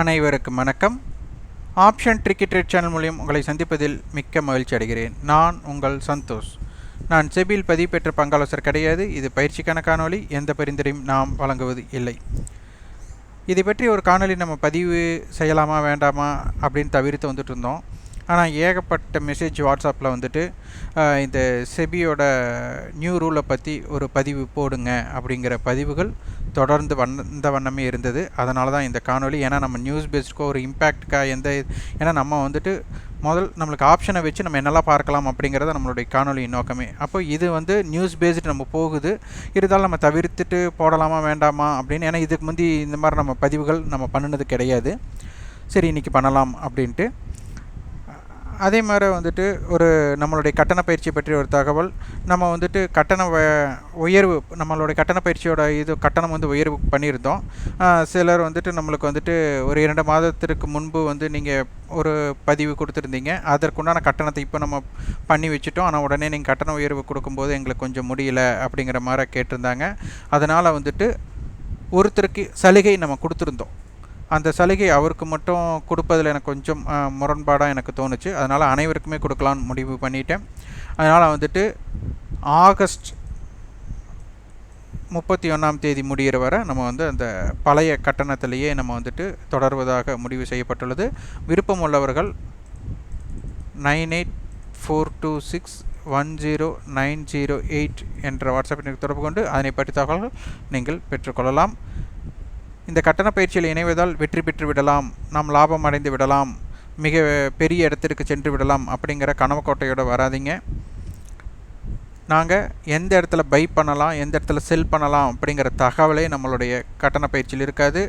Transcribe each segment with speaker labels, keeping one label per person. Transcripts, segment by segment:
Speaker 1: அனைவருக்கும் வணக்கம். Option tricky trade channel மூலியம் உங்களை சந்திப்பதில் மிக்க மகிழ்ச்சி அடைகிறேன். நான் உங்கள் சந்தோஷ். நான் செபியில் பதிவு பெற்ற பங்காலோசர் கிடையாது. இது பயிற்சிக்கான காணொளி. எந்த பரிந்துரையும் நாம் வழங்குவது இல்லை. இதை பற்றி ஒரு காணொளி நம்ம பதிவு செய்யலாமா வேண்டாமா அப்படின்னு தவிர்த்து வந்துட்டு இருந்தோம். ஆனால் ஏகப்பட்ட மெசேஜ் வாட்ஸ்அப்பில் வந்துட்டு இந்த செபியோட நியூ ரூலை பற்றி ஒரு பதிவு போடுங்க அப்படிங்கிற பதிவுகள் தொடர்ந்து வந்த வண்ணமே இருந்தது. அதனால தான் இந்த காணொலி ஏன்னா நம்ம நியூஸ் பேஸ்டுக்கோ ஒரு இம்பேக்டுக்காக எந்த இது- ஏன்னா நம்ம வந்துட்டு முதல் நம்மளுக்கு ஆப்ஷனை வச்சு நம்ம என்னெல்லாம் பார்க்கலாம் அப்படிங்கிறத நம்மளுடைய காணொலி நோக்கமே. அப்போ இது வந்து நியூஸ் பேஸ்டு நம்ம போகுது. இருந்தாலும் நம்ம தவிர்த்துட்டு போடலாமா வேண்டாமா அப்படின்னு ஏன்னா இதுக்கு முந்தி இந்த மாதிரி நம்ம பதிவுகள் நம்ம பண்ணினது கிடையாது. சரி இன்றைக்கி பண்ணலாம் அப்படின்ட்டு அதே மாதிரி வந்துட்டு ஒரு நம்மளுடைய கட்டண பயிற்சி பற்றி ஒரு தகவல். நம்ம வந்துட்டு கட்டண வ- உயர்வு நம்மளுடைய கட்டண பயிற்சியோட இது கட்டணம் வந்து உயர்வு பண்ணியிருந்தோம். சிலர் வந்துட்டு நம்மளுக்கு வந்துட்டு ஒரு இரண்டு மாதத்திற்கு முன்பு வந்து நீங்கள் ஒரு பதிவு கொடுத்துருந்தீங்க. அதற்குண்டான கட்டணத்தை இப்போ நம்ம பண்ணி வச்சுட்டோம். ஆனால் உடனே நீங்கள் கட்டண உயர்வு கொடுக்கும்போது எங்களுக்கு கொஞ்சம் முடியல அப்படிங்கிற மாதிரி கேட்டிருந்தாங்க. அதனால் வந்துட்டு ஒருத்தருக்கு சலுகை நம்ம கொடுத்துருந்தோம். அந்த சலுகை அவருக்கு மட்டும் கொடுப்பதில் எனக்கு கொஞ்சம் முரண்பாடாக எனக்கு தோணுச்சு. அதனால் அனைவருக்குமே கொடுக்கலான்னு முடிவு பண்ணிட்டேன். அதனால் வந்துட்டு ஆகஸ்ட் முப்பத்தி ஒன்றாம் தேதி முடிகிற வரை நம்ம வந்து அந்த பழைய கட்டணத்திலேயே நம்ம வந்துட்டு தொடர்வதாக முடிவு செய்யப்பட்டுள்ளது. விருப்பம் உள்ளவர்கள் nine eight four two six one zero nine zero eight என்ற வாட்ஸ்அப் தொடர்பு கொண்டு அதனை பற்றி தகவல்கள் நீங்கள் பெற்றுக்கொள்ளலாம் இந்த கட்டண பயிற்சியில் இணைவதால் வெற்றி பெற்று விடலாம் நாம் லாபம் அடைந்து விடலாம் மிக பெரிய இடத்திற்கு சென்று விடலாம் அப்படிங்கிற கனவு கோட்டையோடு வராதீங்க. நாங்கள் எந்த இடத்துல பை பண்ணலாம் எந்த இடத்துல செல் பண்ணலாம் அப்படிங்கிற தகவலே நம்மளுடைய கட்டண பயிற்சியில் இருக்காது.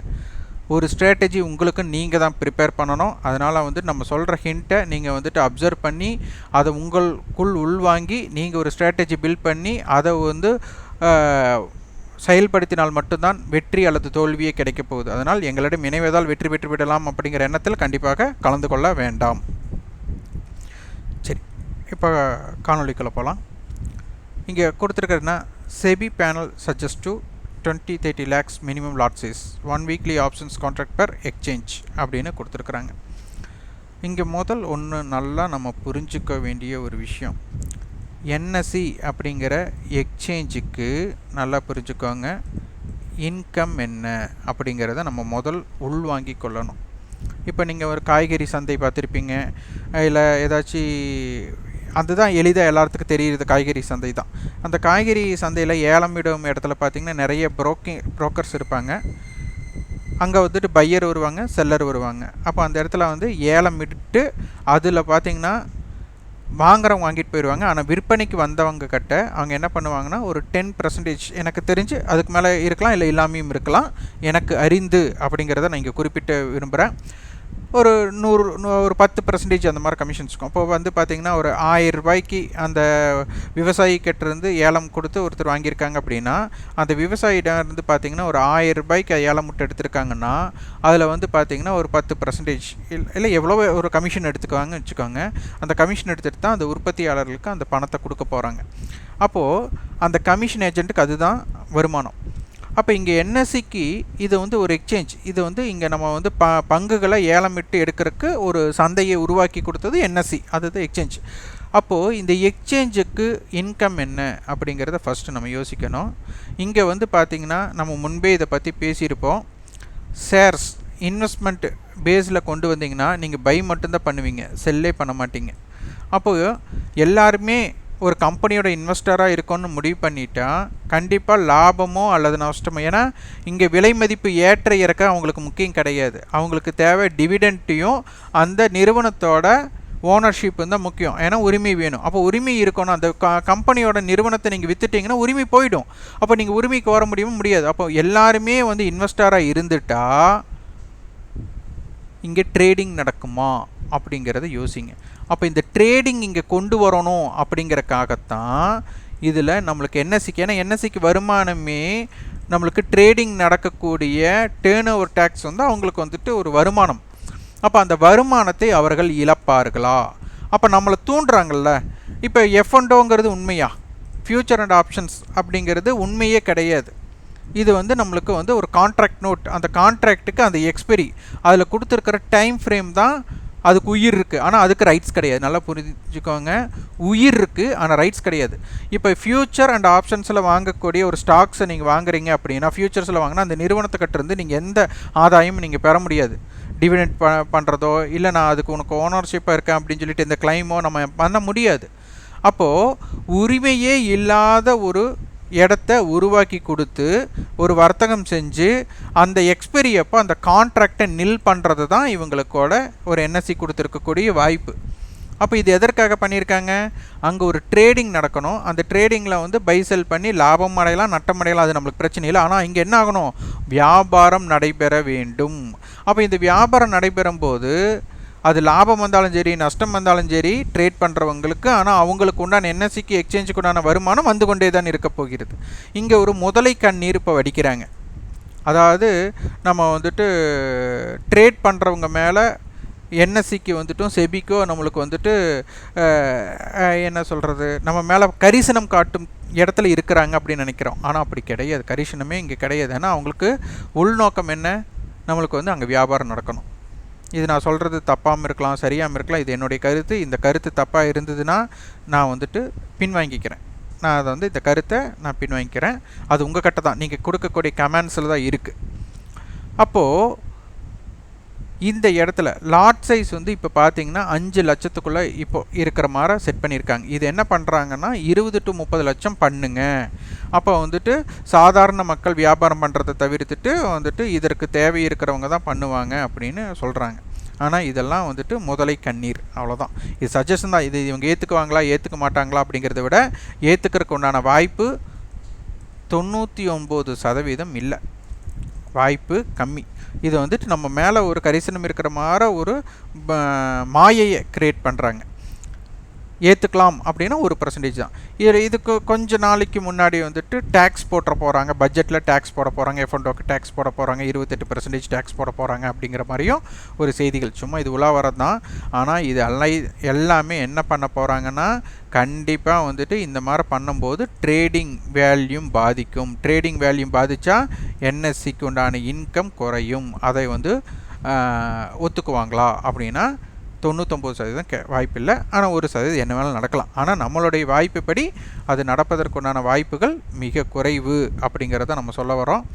Speaker 1: ஒரு ஸ்ட்ராட்டஜி உங்களுக்கு நீங்கள் தான் ப்ரிப்பேர் பண்ணணும். அதனால் வந்து நம்ம சொல்கிற ஹிண்ட்டை நீங்கள் வந்துட்டு அப்சர்வ் பண்ணி அதை உங்களுக்குள் உள்வாங்கி நீங்கள் ஒரு ஸ்ட்ராட்டஜி பில்ட் பண்ணி அதை வந்து செயல்படுத்தினால் மட்டும்தான் வெற்றி அல்லது தோல்வியே கிடைக்கப் போகுது. அதனால் எங்களிடம் இணைவதால் வெற்றி பெற்று விடலாம் அப்படிங்கிற எண்ணத்தில் கண்டிப்பாக கலந்து கொள்ள வேண்டாம். சரி இப்போ காணொலிக்குள்ளே போகலாம். இங்கே கொடுத்துருக்கிறதுனா SEBI panel suggest to twenty thirty lakhs minimum lot size one weekly options contract per exchange அப்படின்னு கொடுத்துருக்குறாங்க. இங்கே முதல் ஒன்று நல்லா நம்ம புரிஞ்சுக்க வேண்டிய ஒரு விஷயம். என்எஸ்சி அப்படிங்கிற எக்ஸ்சேஞ்சுக்கு நல்லா புரிஞ்சுக்கோங்க. இன்கம் என்ன அப்படிங்கிறத நம்ம முதல் உள்வாங்கி கொள்ளணும். இப்போ நீங்கள் ஒரு காய்கறி சந்தை பார்த்துருப்பீங்க. இல்லை ஏதாச்சும் அதுதான் எளிதாக எல்லாத்துக்கும் தெரியுது காய்கறி சந்தை தான். அந்த காய்கறி சந்தையில் ஏலம் விடும் இடத்துல பார்த்தீங்கன்னா நிறைய புரோக்கிங் புரோக்கர்ஸ் இருப்பாங்க. அங்கே வந்துட்டு பையர் வருவாங்க செல்லர் வருவாங்க. அப்போ அந்த இடத்துல வந்து ஏலம் விட்டு அதில் பார்த்தீங்கன்னா வாங்குறவங்க வாங்கிட்டு போயிடுவாங்க ஆனால் விற்பனைக்கு வந்தவங்க கிட்ட அவங்க என்ன பண்ணுவாங்கன்னா ஒரு டென் பர்சன்டேஜ் எனக்கு தெரிஞ்சு அதுக்கு மேலே இருக்கலாம் இல்லை இல்லாமையும் இருக்கலாம். எனக்கு அறிந்து அப்படிங்கிறத நான் இங்கே குறிப்பிட்டு விரும்புகிறேன் ஒரு நூறு ஒரு பத்து பர்சன்டேஜ் அந்த மாதிரி கமிஷன்ஸ் இருக்கும். இப்போ வந்து பார்த்தீங்கன்னா ஒரு ஆயிரம் ரூபாய்க்கு அந்த விவசாயி கிட்டேருந்து ஏலம் கொடுத்து ஒருத்தர் வாங்கியிருக்காங்க அப்படின்னா அந்த விவசாயிடம் இருந்து பார்த்தீங்கன்னா ஒரு ஆயிரம் ரூபாய்க்கு ஏலம் முட்டை எடுத்திருக்காங்கன்னா அதில் வந்து பார்த்தீங்கன்னா ஒரு பத்து பர்சன்டேஜ் இல்லை எவ்வளோ ஒரு கமிஷன் எடுத்துக்குவாங்கன்னு வச்சுக்கோங்க. அந்த கமிஷன் எடுத்துகிட்டு தான் அந்த உற்பத்தியாளர்களுக்கு அந்த பணத்தை கொடுக்க போகிறாங்க அப்போது அந்த கமிஷன் ஏஜென்ட்டுக்கு அதுதான் வருமானம். அப்போ இங்கே என்எஸ்சிக்கு இது வந்து ஒரு எக்ஸ்சேஞ்ச் இது வந்து இங்கே நம்ம வந்து ப பங்குகளை ஏலமிட்டு எடுக்கிறதுக்கு ஒரு சந்தையை உருவாக்கி கொடுத்தது என்எஸ்சி அதுதான் எக்ஸ்சேஞ்ச் அப்போது இந்த எக்ஸ்சேஞ்சுக்கு இன்கம் என்ன அப்படிங்கிறத ஃபஸ்ட்டு நம்ம யோசிக்கணும். இங்கே வந்து பார்த்திங்கன்னா நம்ம முன்பே இதை பற்றி பேசியிருப்போம். ஷேர்ஸ் இன்வெஸ்ட்மெண்ட் பேஸில் கொண்டு வந்தீங்கன்னா நீங்கள் பை மட்டும்தான் பண்ணுவீங்க. செல்லே பண்ண மாட்டீங்க. அப்போது எல்லாருமே ஒரு கம்பெனியோட இன்வெஸ்டராக இருக்கணும்னு முடிவு பண்ணிட்டா கண்டிப்பாக லாபமோ அல்லது நஷ்டமோ ஏன்னா இங்கே விலை மதிப்பு ஏற்ற இறக்க அவங்களுக்கு முக்கியம் கிடையாது. அவங்களுக்கு தேவை டிவிடெண்ட்டையும் அந்த நிறுவனத்தோட ஓனர்ஷிப் தான் முக்கியம். ஏன்னா உரிமை வேணும். அப்போ உரிமை இருக்கணும். அந்த க கம்பெனியோட நிறுவனத்தை நீங்கள் வித்துட்டீங்கன்னா உரிமை போயிடும். அப்போ நீங்கள் உரிமைக்கு வர முடியுமா? முடியாது. அப்போ எல்லாருமே வந்து இன்வெஸ்டராக இருந்துட்டா இங்கே ட்ரேடிங் நடக்குமா அப்படிங்கிறத யோசிங்க. அப்போ இந்த ட்ரேடிங் இங்கே கொண்டு வரணும் அப்படிங்கிறக்காகத்தான் இதில் நம்மளுக்கு என்எஸ்சிக்கு ஏன்னா என்எஸ்சிக்கு வருமானமே நம்மளுக்கு ட்ரேடிங் நடக்கக்கூடிய டேர்ன் ஓவர் டேக்ஸ் வந்து அவங்களுக்கு வந்துட்டு ஒரு வருமானம். அப்போ அந்த வருமானத்தை அவர்கள் இழப்பார்களா? அப்போ நம்மளை தூண்டுறாங்கள்ல இப்போ எஃப்என்டோங்கிறது உண்மையா? ஃப்யூச்சர் அண்ட் ஆப்ஷன்ஸ் அப்படிங்கிறது உண்மையே கிடையாது. இது வந்து நம்மளுக்கு வந்து ஒரு கான்ட்ராக்ட் நோட் அந்த கான்ட்ராக்ட்டுக்கு அந்த எக்ஸ்பெரி அதில் கொடுத்துருக்கிற டைம் ஃப்ரேம் தான் அதுக்கு உயிர் இருக்குது ஆனால் அதுக்கு ரைட்ஸ் கிடையாது. நல்லா புரிஞ்சுக்கோங்க. உயிர் இருக்குது ஆனால் ரைட்ஸ் கிடையாது. இப்போ ஃப்யூச்சர் அண்ட் ஆப்ஷன்ஸில் வாங்கக்கூடிய ஒரு ஸ்டாக்ஸை நீங்கள் வாங்குறீங்க அப்படின்னா ஃப்யூச்சர்ஸில் வாங்கினா அந்த நிறுவனத்தை கட்டிருந்து நீங்கள் எந்த ஆதாயமும் நீங்கள் பெற முடியாது. டிவிடெண்ட் ப பண்ணுறதோ இல்லை நான் அதுக்கு உனக்கு ஓனர்ஷிப்பாக இருக்கேன் அப்படின்னு சொல்லிட்டு இந்த கிளைமோ நம்ம பண்ண முடியாது. அப்போது உரிமையே இல்லாத ஒரு இடத்த உருவாக்கி கொடுத்து ஒரு வர்த்தகம் செஞ்சு அந்த எக்ஸ்பெரி அப்போ அந்த கான்ட்ராக்டை நில் பண்ணுறது தான் இவங்களுக்கோட ஒரு என்எஸ்சி கொடுத்துருக்கக்கூடிய வாய்ப்பு. அப்போ இது எதற்காக பண்ணியிருக்காங்க? அங்கே ஒரு ட்ரேடிங் நடக்கணும். அந்த ட்ரேடிங்கில் வந்து பை செல் பண்ணி லாபம் அடையலாம் நட்டம் அடையலாம் அது நம்மளுக்கு பிரச்சனை இல்லை. ஆனால் இங்கே என்ன ஆகணும்? வியாபாரம் நடைபெற வேண்டும். அப்போ இந்த வியாபாரம் நடைபெறும் போது அது லாபம் வந்தாலும் சரி நஷ்டம் வந்தாலும் சரி ட்ரேட் பண்ணுறவங்களுக்கு ஆனால் அவங்களுக்கு உண்டான என்எஸ்சிக்கு எக்ஸ்சேஞ்சுக்கு உண்டான வருமானம் வந்து கொண்டே தான் இருக்க போகிறது. இங்கே ஒரு முதலை கண்ணீர் இப்போ வடிக்கிறாங்க. அதாவது நம்ம வந்துட்டு ட்ரேட் பண்ணுறவங்க மேலே என்எஸ்சிக்கு வந்துட்டும் செபிக்கோ நம்மளுக்கு வந்துட்டு என்ன சொல்கிறது நம்ம மேலே கரிசனம் காட்டும் இடத்துல இருக்கிறாங்க அப்படின்னு நினைக்கிறோம். ஆனால் அப்படி கிடையாது. கரிசனமே இங்கே கிடையாது. ஏன்னா அவங்களுக்கு உள்நோக்கம் என்ன? நம்மளுக்கு வந்து அங்கே வியாபாரம் நடக்கணும். இது நான் சொல்கிறது தப்பாமல் இருக்கலாம் சரியாமல் இருக்கலாம். இது என்னுடைய கருத்து. இந்த கருத்து தப்பாக இருந்ததுன்னா நான் வந்துட்டு பின்வாங்கிக்கிறேன். நான் அதை வந்து இந்த கருத்தை நான் பின்வாங்கிக்கிறேன். அது உங்கள் கிட்ட தான். நீங்கள் கொடுக்கக்கூடிய கமெண்ட்ஸில் தான் இருக்குது அப்போது இந்த இடத்துல லாட் சைஸ் வந்து இப்போ பார்த்தீங்கன்னா அஞ்சு லட்சத்துக்குள்ளே இப்போ இருக்கிற மாதிரி செட் பண்ணியிருக்காங்க. இது என்ன பண்ணுறாங்கன்னா இருபது டு முப்பது லட்சம் பண்ணுங்க. அப்போ வந்துட்டு சாதாரண மக்கள் வியாபாரம் பண்ணுறதை தவிர்த்துட்டு வந்துட்டு இதற்கு தேவை இருக்கிறவங்க தான் பண்ணுவாங்க அப்படின்னு சொல்கிறாங்க ஆனால் இதெல்லாம் வந்துட்டு முதலை கண்ணீர். அவ்வளோதான் இது சஜஷன் தான். இது இவங்க ஏற்றுக்குவாங்களா ஏற்றுக்க மாட்டாங்களா அப்படிங்கிறத விட ஏற்றுக்கிறதுக்கு உண்டான வாய்ப்பு தொண்ணூற்றி ஒம்பது சதவீதம் இல்லை. வாய்ப்பு கம்மி. இது வந்துட்டு நம்ம மேலே ஒரு கரிசனம் இருக்கிற மாதிரி ஒரு மாயையை க்ரியேட் பண்ணுறாங்க ஏற்றுக்கலாம் அப்படின்னா ஒரு பர்சன்டேஜ் தான். இது இதுக்கு கொஞ்ச நாளைக்கு முன்னாடி வந்துட்டு டேக்ஸ் போட்டுற போகிறாங்க பட்ஜெட்டில் டேக்ஸ் போட போகிறாங்க எஃப்என்டோக்கு டேக்ஸ் போட போகிறாங்க இருபத்தெட்டு பர்சன்டேஜ் டேக்ஸ் போட போகிறாங்க அப்படிங்கிற மாதிரியும் ஒரு செய்திகள். சும்மா இது உலாவரம் தான். ஆனால் இது எல்லாம் எல்லாமே என்ன பண்ண போகிறாங்கன்னா கண்டிப்பாக வந்துட்டு இந்த மாதிரி பண்ணும்போது ட்ரேடிங் வேல்யூம் பாதிக்கும். ட்ரேடிங் வேல்யூம் பாதித்தா என்எஸ்சிக்கு உண்டான இன்கம் குறையும். அதை வந்து ஒத்துக்குவாங்களா அப்படின்னா தொண்ணூத்தொம்பது சதவீதம் கே வாய்ப்பில்லை. ஆனால் ஒரு சதவீதம் என்ன வேணாலும் நடக்கலாம். ஆனால் நம்மளுடைய வாய்ப்புப்படி அது நடப்பதற்குண்டான வாய்ப்புகள் மிக குறைவு அப்படிங்கிறத நம்ம சொல்ல வரோம்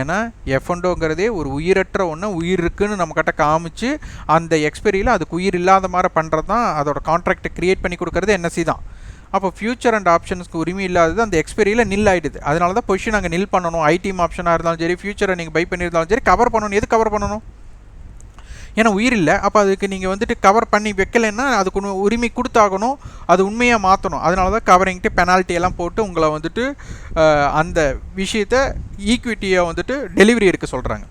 Speaker 1: ஏன்னா எஃப்எண்டோங்கிறதே ஒரு உயிரற்ற ஒன்று உயிர் இருக்குன்னு நம்மக்கிட்ட காமிச்சு அந்த எக்ஸ்பெரியில் அதுக்கு உயிர் இல்லாத மாதிரி பண்ணுறது தான் அதோட கான்ட்ராக்டை க்ரியேட் பண்ணி கொடுக்குறது என்எஸ்சி தான். அப்போ ஃபியூச்சர் அண்ட் ஆப்ஷன்ஸ்க்கு உரிமை இல்லாதது அந்த எக்ஸ்பெரியில் நில் ஆகிடுது அதனால தான் பொசிஷன் அங்கே நில் பண்ணணும். ஐடிஎம் ஆப்ஷனாக இருந்தாலும் சரி ஃபியூச்சரை நீங்கள் பை பண்ணியிருந்தாலும் சரி கவர் பண்ணணும். எது கவர் பண்ணணும்? ஏன்னா உயிர் இல்லை. அப்போ அதுக்கு நீங்கள் வந்துட்டு கவர் பண்ணி வைக்கலைன்னா அதுக்கு ஒன்று உரிமை கொடுத்தாகணும். அது உண்மையாக மாற்றணும் அதனால தான் கவரிங்ட்டு பெனால்ட்டி எல்லாம் போட்டு உங்களை வந்துட்டு அந்த விஷயத்தை ஈக்விட்டியை வந்துட்டு டெலிவரி எடுக்க சொல்கிறாங்க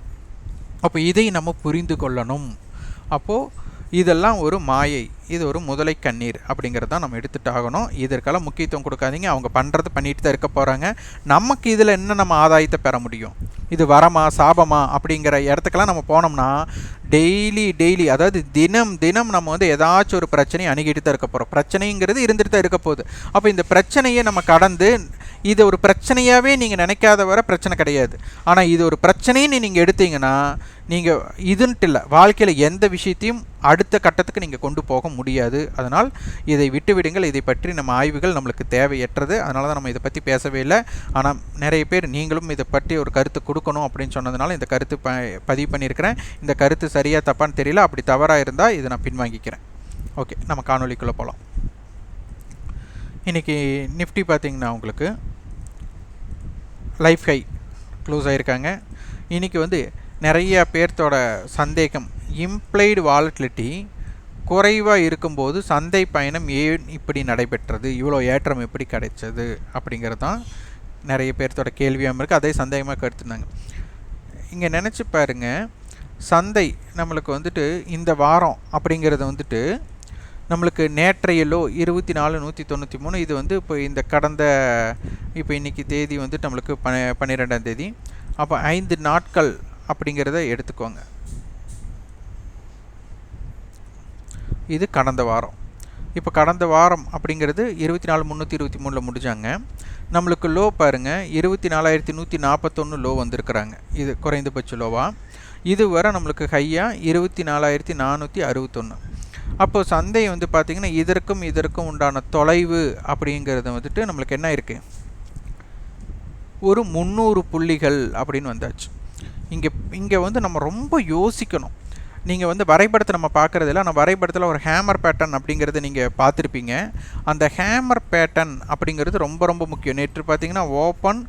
Speaker 1: அப்போ இதை நம்ம புரிந்து கொள்ளணும். அப்போது இதெல்லாம் ஒரு மாயை. இது ஒரு முதலை கண்ணீர் அப்படிங்கிறது தான் நம்ம எடுத்துட்டு ஆகணும் இதற்கெல்லாம் முக்கியத்துவம் கொடுக்காதீங்க. அவங்க பண்ணுறது பண்ணிட்டு தான் இருக்க போகிறாங்க நமக்கு இதில் என்ன நம்ம ஆதாயத்தை பெற முடியும்? இது வரமா சாபமா அப்படிங்கிற இடத்துக்கெல்லாம் நம்ம போனோம்னா டெய்லி டெய்லி அதாவது தினம் தினம் நம்ம வந்து ஏதாச்சும் ஒரு பிரச்சனையை அணுகிட்டு தான் இருக்க போகிறோம் பிரச்சனைங்கிறது இருந்துட்டு தான் இருக்க போகுது. அப்போ இந்த பிரச்சனையை நம்ம கடந்து இது ஒரு பிரச்சனையாகவே நீங்கள் நினைக்காத வர பிரச்சனை கிடையாது. ஆனால் இது ஒரு பிரச்சனைன்னு நீங்கள் எடுத்தீங்கன்னா நீங்கள் இதுன்ட்டு இல்லை. வாழ்க்கையில் எந்த விஷயத்தையும் அடுத்த கட்டத்துக்கு நீங்கள் கொண்டு போக முடியாது. அதனால் இதை விட்டுவிடுங்கள் இதை பற்றி நம்ம ஆய்வுகள் நம்மளுக்கு தேவையற்றது. அதனால தான் நம்ம இதை பற்றி பேசவே இல்லை. ஆனால் நிறைய பேர் நீங்களும் இதை பற்றி ஒரு கருத்து கொடுக்கணும் அப்படின்னு சொன்னதுனால இந்த கருத்து ப பதிவு பண்ணியிருக்கிறேன். இந்த கருத்து சரியாக தப்பான்னு தெரியல. அப்படி தவறாக இருந்தால் இதை நான் பின்வாங்கிக்கிறேன். ஓகே. நம்ம காணொலிக்குள்ளே போகலாம் இன்றைக்கி நிஃப்டி பார்த்திங்கன்னா உங்களுக்கு லைஃப் ஹை க்ளோஸ் ஆகியிருக்காங்க இன்றைக்கி வந்து நிறைய பேர்த்தோட சந்தேகம். இம்ப்ளைடு வாலட்டிலிட்டி குறைவாக இருக்கும்போது சந்தை பயணம் ஏன் இப்படி நடைபெற்றது? இவ்வளோ ஏற்றம் எப்படி கிடைச்சது? அப்படிங்கிறது தான் நிறைய பேர்த்தோட கேள்வியாகவும் இருக்குது அதே சந்தேகமாக கருத்துனாங்க இங்கே நினச்சி பாருங்கள் சந்தை நம்மளுக்கு வந்துட்டு இந்த வாரம் அப்படிங்கிறது வந்துட்டு நம்மளுக்கு நேற்றையிலோ இருபத்தி நாலு நூற்றி தொண்ணூற்றி மூணு இது வந்து இப்போ இந்த கடந்த இப்போ இன்றைக்கி தேதி வந்துட்டு நம்மளுக்கு பன பன்னிரெண்டாம் தேதி. அப்போ ஐந்து நாட்கள் அப்படிங்கிறத எடுத்துக்கோங்க. இது கடந்த வாரம். இப்போ கடந்த வாரம் அப்படிங்கிறது இருபத்தி நாலு முந்நூற்றி இருபத்தி மூணில் முடிஞ்சாங்க. நம்மளுக்கு லோ பாருங்கள் இருபத்தி நாலாயிரத்தி நூற்றி நாற்பத்தொன்று லோ வந்திருக்கிறாங்க. இது குறைந்தபட்ச லோவாக இது வரை நம்மளுக்கு ஹையாக இருபத்தி நாலாயிரத்தி நானூற்றி அறுபத்தொன்று அப்போது சந்தை வந்து பார்த்திங்கன்னா இதற்கும் இதற்கும் உண்டான தொலைவு அப்படிங்கிறது வந்துட்டு நம்மளுக்கு என்ன இருக்குது ஒரு முந்நூறு புள்ளிகள் அப்படின்னு வந்தாச்சு. இங்கே இங்கே வந்து நம்ம ரொம்ப யோசிக்கணும். நீங்கள் வந்து வரைபடத்தை நம்ம பார்க்குறதில்ல. ஆனால் வரைபடத்தில் ஒரு ஹேமர் பேட்டர்ன் அப்படிங்கிறத நீங்கள் பார்த்துருப்பீங்க. அந்த ஹேமர் பேட்டர்ன் அப்படிங்கிறது ரொம்ப ரொம்ப முக்கியம். நேற்று பார்த்தீங்கன்னா ஓப்பன்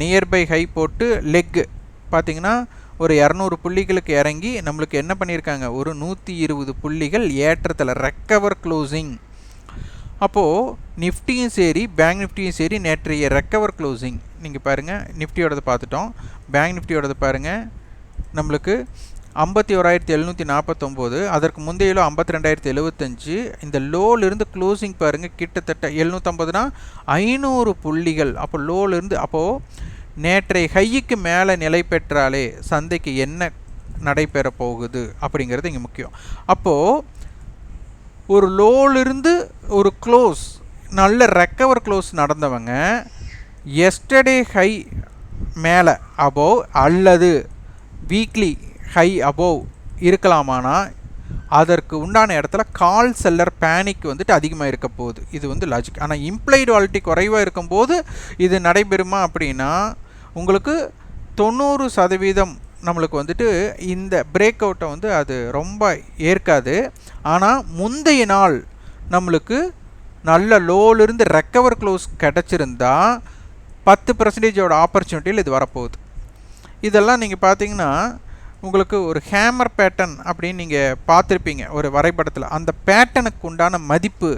Speaker 1: நியர்பை ஹை போட்டு லெக்கு பார்த்தீங்கன்னா ஒரு இரநூறு புள்ளிகளுக்கு இறங்கி நம்மளுக்கு என்ன பண்ணியிருக்காங்க? ஒரு நூற்றி இருபது புள்ளிகள் ஏற்றத்தில் ரெக்கவர் க்ளோசிங் அப்போது நிஃப்டியும் சரி பேங்க் நிஃப்டியும் சரி நேற்றைய ரெக்கவர் க்ளோசிங் நீங்கள் பாருங்கள் நிஃப்டியோடது பார்த்துட்டோம். பேங்க் நிஃப்டியோடது பாருங்கள் நம்மளுக்கு ஐம்பத்தி ஓராயிரத்தி எழுநூற்றி நாற்பத்தொம்போது அதற்கு முந்தைய லோ ஐம்பத்தி ரெண்டாயிரத்தி எழுபத்தஞ்சு இந்த லோலிருந்து க்ளோசிங் பாருங்கள் கிட்டத்தட்ட எழுநூற்றம்பதுனா ஐநூறு புள்ளிகள். அப்போ லோலிருந்து அப்போது நேற்றைய ஹைக்கு மேலே நிலை பெற்றாலே சந்தைக்கு என்ன நடைபெற போகுது அப்படிங்கிறது இங்கே முக்கியம். அப்போது ஒரு லோலிருந்து ஒரு க்ளோஸ் நல்ல ரெக்கவர் க்ளோஸ் நடந்தவங்க எஸ்டர்டே ஹை மேலே அபோவ் அல்லது வீக்லி ஹை அபோவ் இருக்கலாமானா அதற்கு உண்டான இடத்துல கால் செல்லர் பேனிக் வந்துட்டு அதிகமாக இருக்க போகுது. இது வந்து லாஜிக் ஆனால் இம்ப்ளைடு வாலிட்டி குறைவாக இருக்கும்போது இது நடைபெறுமா அப்படின்னா உங்களுக்கு தொண்ணூறு சதவீதம் நம்மளுக்கு வந்துட்டு இந்த பிரேக் அவுட்டை வந்து அது ரொம்ப ஏற்காது. ஆனால் முந்தைய நாள் நம்மளுக்கு நல்ல லோலிருந்து ரெக்கவர் க்ளோஸ் கிடச்சிருந்தா பத்து பர்சன்டேஜோட ஆப்பர்ச்சுனிட்டியில் இது வரப்போகுது. இதெல்லாம் நீங்கள் பார்த்தீங்கன்னா உங்களுக்கு ஒரு ஹேமர் பேட்டர்ன் அப்படின்னு நீங்கள் பார்த்துருப்பீங்க ஒரு வரைபடத்தில். அந்த பேட்டனுக்கு உண்டான மதிப்பு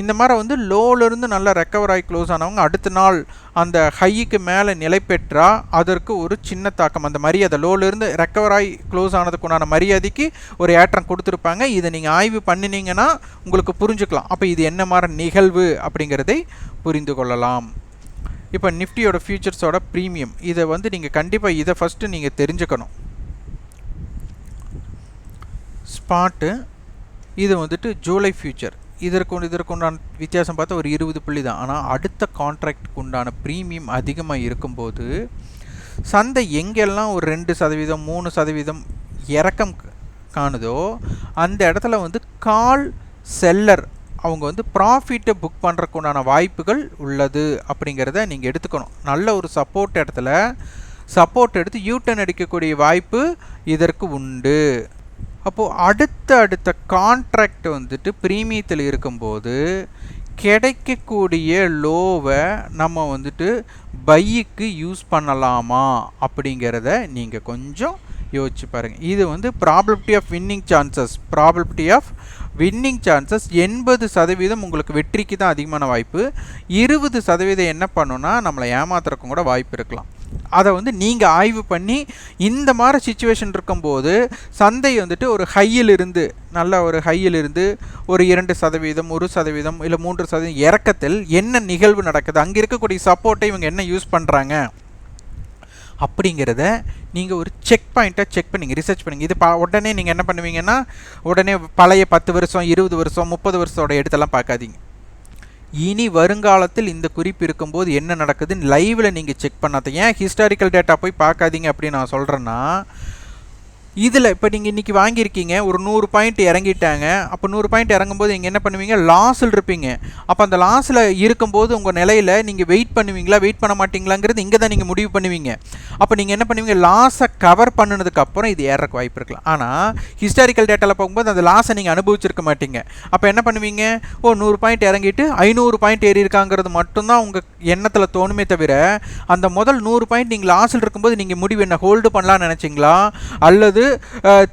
Speaker 1: இந்த மாதிரி வந்து லோலேருந்து நல்லா ரெக்கவர் ஆகி க்ளோஸ் ஆனவங்க அடுத்த நாள் அந்த ஹைக்கு மேலே நிலை பெற்றா அதற்கு ஒரு சின்ன தாக்கம். அந்த மரியாதை லோலேருந்து ரெக்கவர் ஆகி க்ளோஸ் ஆனதுக்கு உண்டான மரியாதைக்கு ஒரு ஏற்றம் கொடுத்துருப்பாங்க. இதை நீங்கள் ஆய்வு பண்ணினீங்கன்னா உங்களுக்கு புரிஞ்சுக்கலாம். அப்போ இது என்ன மாதிரி நிகழ்வு அப்படிங்கிறதை புரிந்து கொள்ளலாம். இப்போ நிஃப்டியோட ஃபியூச்சர்ஸோட ப்ரீமியம் இதை வந்து நீங்கள் கண்டிப்பாக இதை ஃபஸ்ட்டு நீங்கள் தெரிஞ்சுக்கணும். ஸ்பாட்டு இது வந்துட்டு ஜூலை ஃபியூச்சர் இதற்கு இதற்கு உண்டான வித்தியாசம் பார்த்தா ஒரு இருபது புள்ளி தான். ஆனால் அடுத்த கான்ட்ராக்டுக்கு உண்டான ப்ரீமியம் அதிகமாக இருக்கும்போது சந்தை எங்கெல்லாம் ஒரு ரெண்டு சதவீதம் மூணு சதவீதம் இறக்கம் காணுதோ அந்த இடத்துல வந்து கால் செல்லர் அவங்க வந்து ப்ராஃபிட்டை புக் பண்ணுறக்கு உண்டான வாய்ப்புகள் உள்ளது அப்படிங்கிறத நீங்கள் எடுத்துக்கணும். நல்ல ஒரு சப்போர்ட் இடத்துல சப்போர்ட் எடுத்து யூட்டன் அடிக்கக்கூடிய வாய்ப்பு இதற்கு உண்டு. அப்போது அடுத்த அடுத்த கான்ட்ராக்ட் வந்துட்டு ப்ரீமியத்தில் இருக்கும்போது கிடைக்கக்கூடிய லோவை நம்ம வந்துட்டு பைக்கு யூஸ் பண்ணலாமா அப்படிங்கிறத நீங்கள் கொஞ்சம் யோசிச்சு பாருங்கள் இது வந்து probability of winning chances probability of winning chances எண்பது சதவீதம் உங்களுக்கு வெற்றிக்கு தான் அதிகமான வாய்ப்பு. இருபது சதவீதம் என்ன பண்ணுன்னா நம்மளை ஏமாத்துறக்கும் கூட வாய்ப்பு இருக்கலாம். அதை வந்து நீங்கள் ஆய்வு பண்ணி இந்த மாதிரி சுச்சுவேஷன் இருக்கும்போது சந்தை வந்துட்டு ஒரு ஹையிலிருந்து நல்ல ஒரு ஹையிலிருந்து ஒரு இரண்டு சதவீதம் ஒரு சதவீதம் இல்லை மூன்று சதவீதம் இறக்கத்தில் என்ன நிகழ்வு நடக்குது? அங்கே இருக்கக்கூடிய சப்போர்ட்டை இவங்க என்ன யூஸ் பண்ணுறாங்க அப்படிங்கிறத நீங்கள் ஒரு செக் பாயிண்ட்டை செக் பண்ணிங்க ரிசர்ச் பண்ணுங்க. இது ப உடனே நீங்கள் என்ன பண்ணுவீங்கன்னா உடனே பழைய பத்து வருஷம் இருபது வருஷம் முப்பது வருஷத்தோட எடுத்தெல்லாம் பார்க்காதீங்க. இனி வருங்காலத்தில் இந்த குறிப்பு இருக்கும்போது என்ன நடக்குதுன்னு லைவில் நீங்கள் செக் பண்ணாத ஏன் ஹிஸ்டாரிக்கல் டேட்டா போய் பார்க்காதீங்க அப்படின்னு நான் சொல்கிறேன்னா இதில் இப்போ நீங்கள் இன்றைக்கி வாங்கியிருக்கீங்க ஒரு நூறு பாயிண்ட் இறங்கிட்டாங்க. அப்போ நூறு பாயிண்ட் இறங்கும்போது நீங்கள் என்ன பண்ணுவீங்க? லாஸில் இருப்பீங்க. அப்போ அந்த லாஸில் இருக்கும்போது உங்கள் நிலையில் நீங்கள் வெயிட் பண்ணுவீங்களா? வெயிட் பண்ண மாட்டீங்களாங்கிறது இங்கே தான் நீங்கள் முடிவு பண்ணுவீங்க. அப்போ நீங்கள் என்ன பண்ணுவீங்க? லாஸை கவர் பண்ணினதுக்கப்புறம் இது ஏறக்கு வாய்ப்பு இருக்கலாம். ஆனால் ஹிஸ்டாரிக்கல் டேட்டாவில் போகும்போது அந்த லாஸை நீங்கள் அனுபவிச்சிருக்க மாட்டீங்க. அப்போ என்ன பண்ணுவீங்க? ஓ நூறு பாயிண்ட் இறங்கிட்டு ஐநூறு பாயிண்ட் ஏறி இருக்காங்கிறது மட்டும்தான் உங்கள் எண்ணத்தில் தோணுமே தவிர அந்த முதல் நூறு பாயிண்ட் நீங்கள் லாஸில் இருக்கும்போது நீங்கள் முடிவு என்ன? ஹோல்டு பண்ணலான்னு நினச்சிங்களா? அல்லது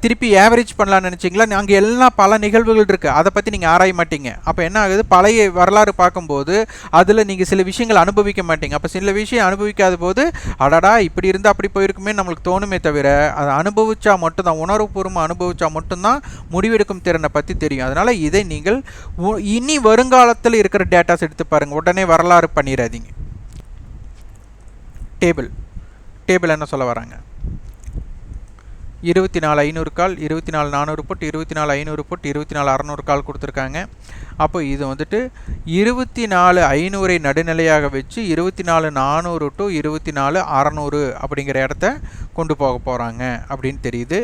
Speaker 1: திருப்பி ஆவரேஜ் பண்ணலாம்னு நினச்சிங்களா? அங்கே எல்லாம் பல நிகழ்வுகள் இருக்குது அதை பற்றி நீங்கள் ஆராய மாட்டீங்க. அப்போ என்ன ஆகுது? பழைய வரலாறு பார்க்கும்போது அதில் நீங்கள் சில விஷயங்கள் அனுபவிக்க மாட்டீங்க. அப்போ சில விஷயம் அனுபவிக்காத போது அடடா இப்படி இருந்தால் அப்படி போயிருக்குமே நம்மளுக்கு தோணுமே தவிர அதை அனுபவிச்சா மட்டும்தான் உணர்வுபூர்வமாக அனுபவிச்சா மட்டும்தான் முடிவெடுக்கும் திறனை பற்றி தெரியும். அதனால் இதை நீங்கள் இனி வருங்காலத்தில் இருக்கிற டேட்டாஸ் எடுத்து பாருங்கள் உடனே வரலாறு பண்ணிடாதீங்க. டேபிள். டேபிள் என்ன சொல்ல வராங்க? இருபத்தி நாலு ஐநூறு கால் இருபத்தி நாலு நானூறு புட் இருபத்தி நாலு ஐநூறு புட் இருபத்தி நாலு அறநூறு கால் கொடுத்துருக்காங்க. அப்போ இது வந்துட்டு இருபத்தி நாலு ஐநூறை நடுநிலையாக வச்சு இருபத்தி நாலு நானூறு டு இருபத்தி நாலு அறநூறு அப்படிங்கிற இடத்த கொண்டு போக போகிறாங்க அப்படின்னு தெரியுது.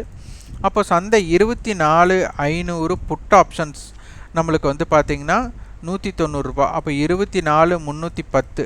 Speaker 1: அப்போ சந்தை இருபத்தி நாலு ஐநூறு புட் ஆப்ஷன்ஸ் நம்மளுக்கு வந்து பார்த்திங்கன்னா நூற்றி தொண்ணூறுரூபா அப்போ இருபத்தி நாலு முந்நூற்றி பத்து.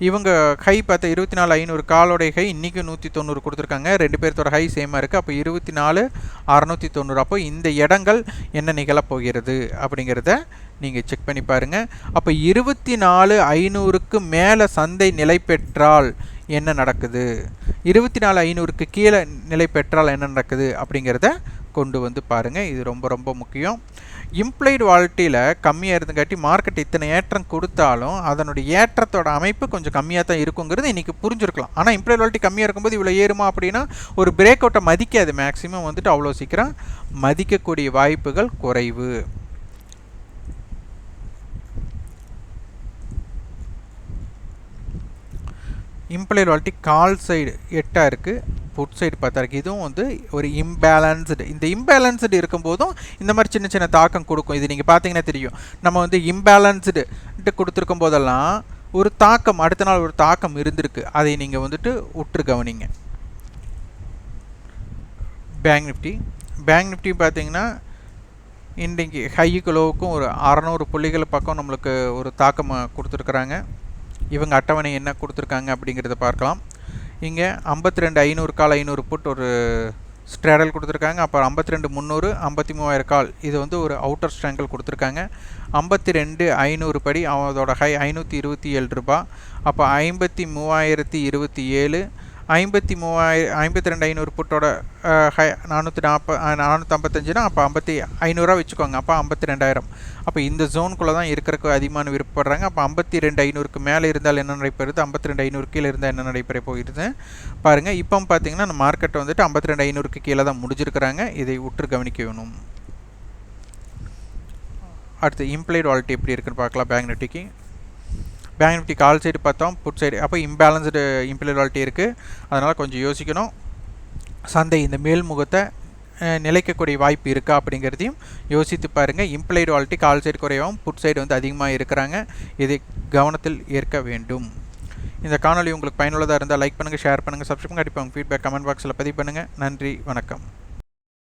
Speaker 1: இவங்க ஹை பார்த்தா இருபத்தி நாலு ஐநூறு காலோடைய ஹை இன்றைக்கும் நூற்றி தொண்ணூறு கொடுத்துருக்காங்க. ரெண்டு பேர்த்தோட ஹை சேமாக இருக்குது அப்போ இருபத்தி நாலு அறநூற்றி தொண்ணூறு அப்போ இந்த இடங்கள் என்ன நிகழப்போகிறது அப்படிங்கிறத நீங்கள் செக் பண்ணி பாருங்கள் அப்போ இருபத்தி நாலு ஐநூறுக்கு மேலே சந்தை நிலை பெற்றால் என்ன நடக்குது? இருபத்தி நாலு ஐநூறுக்கு கீழே நிலை பெற்றால் என்ன நடக்குது அப்படிங்கிறத கொண்டு வந்து பாருங்கள் இது ரொம்ப ரொம்ப முக்கியம். இம்ப்ளைடு வால்ட்டியில் கம்மியாக இருந்துங்காட்டி மார்க்கெட் இத்தனை ஏற்றம் கொடுத்தாலும் அதனுடைய ஏற்றத்தோட அமைப்பு கொஞ்சம் கம்மியாக தான் இருக்குங்கிறது இன்றைக்கி புரிஞ்சிருக்கலாம். ஆனால் இம்ப்ளைடு வால்ட்டி கம்மியாக இருக்கும்போது இவ்வளோ ஏறுமா அப்படின்னா ஒரு பிரேக் அவுட்டை மதிக்காது. மேக்ஸிமம் வந்துட்டு அவ்வளோ சீக்கிரம் மதிக்கக்கூடிய வாய்ப்புகள் குறைவு. இம்ப்ளைடு வால்ட்டி கால் சைடு எட்டாக இருக்குது புட் சைடு பார்த்தாருக்கு இதுவும் வந்து ஒரு இம்பேலன்ஸ்டு இந்த இம்பேலன்ஸ்டு இருக்கும்போதும் இந்த மாதிரி சின்ன சின்ன தாக்கம் கொடுக்கும். இது நீங்கள் பார்த்தீங்கன்னா தெரியும். நம்ம வந்து இம்பேலன்ஸ்டு கொடுத்துருக்கும் போதெல்லாம் ஒரு தாக்கம் அடுத்த நாள் ஒரு தாக்கம் இருந்திருக்கு. அதை நீங்கள் வந்துட்டு உற்று கவனிங்க. பேங்க் நிஃப்டி பேங்க் நிஃப்டி பார்த்தீங்கன்னா இன்றைக்கி ஹைக்கு லோவுக்கும் ஒரு அறநூறு புள்ளிகள் பக்கம் நம்மளுக்கு ஒரு தாக்கம் கொடுத்துருக்குறாங்க. இவங்க அட்டவணை என்ன கொடுத்துருக்காங்க அப்படிங்கிறத பார்க்கலாம். இங்கே ஐம்பத்தி ரெண்டு ஐநூறு கால் ஐநூறு புட் ஒரு ஸ்ட்ராடல் கொடுத்துருக்காங்க. அப்புறம் ஐம்பத்தி ரெண்டு முந்நூறு ஐம்பத்தி மூவாயிரம் கால். இது வந்து ஒரு அவுட்டர் ஸ்ட்ராங்கிள் கொடுத்துருக்காங்க. ஐம்பத்தி ரெண்டு ஐநூறு படி அதோட ஹை ஐநூற்றி இருபத்தி ஏழு ரூபா. அப்போ ஐம்பத்தி மூவாயிரத்தி இருபத்தி ஏழு ஐம்பத்தி மூவாயிரம் ஐம்பத்தி ரெண்டு ஐநூறு புட்டோட ஹை நானூற்றி நாற்ப நானூற்றம்பத்தஞ்சுனா அப்போ ஐம்பத்தி ஐநூறுரூவா வச்சுக்கோங்க. அப்போ ஐம்பத்தி ரெண்டாயிரம். அப்போ இந்த ஜோனுக்குள்ளே தான் இருக்கிறக்கு அதிகமான விருப்பப்படுறாங்க. அப்போ ஐம்பத்தி ரெண்டு ஐநூறுக்கு மேலே இருந்தால் என்ன நடைபெறுது? ஐம்பத்தி ரெண்டு ஐநூறு கீழே இருந்தால் என்ன நடைபெற போயிடுது பாருங்கள் இப்போ பார்த்தீங்கன்னா அந்த மார்க்கெட் வந்துட்டு ஐம்பத்தி ரெண்டு ஐநூறுக்கு கீழே தான் முடிஞ்சிருக்கிறாங்க. இதை உற்று கவனிக்க வேணும். அடுத்து இம்ப்ளைட் வாலிட்டி எப்படி இருக்குன்னு பார்க்கலாம். பேங்க் நிஃப்டிக்கு பேங்க் நிஃப்டி கால் சைடு பார்த்தோம் புட் சைடு அப்போ இம்பேலன்ஸ்டு இம்ப்ளைட் இருக்குது அதனால் கொஞ்சம் யோசிக்கணும். சந்தை இந்த மேல்முகத்தை நிலைக்கக்கூடிய வாய்ப்பு இருக்கா அப்படிங்கிறதையும் யோசித்து பாருங்கள் இம்ப்ளைடு வாலிட்டி கால் சைடு குறையவும் புட் சைடு வந்து அதிகமாக இருக்கிறாங்க. இதை கவனத்தில் ஏற்க வேண்டும். இந்த காணொலி உங்களுக்கு பயனுள்ளதாக இருந்தால் லைக் பண்ணுங்கள் ஷேர் பண்ணுங்கள் சப்ஸ்கிரைப் கண்டிப்பாக உங்கள் ஃபீட்பேக் கமெண்ட் பாக்ஸில் பதிவு பண்ணுங்கள் நன்றி வணக்கம்.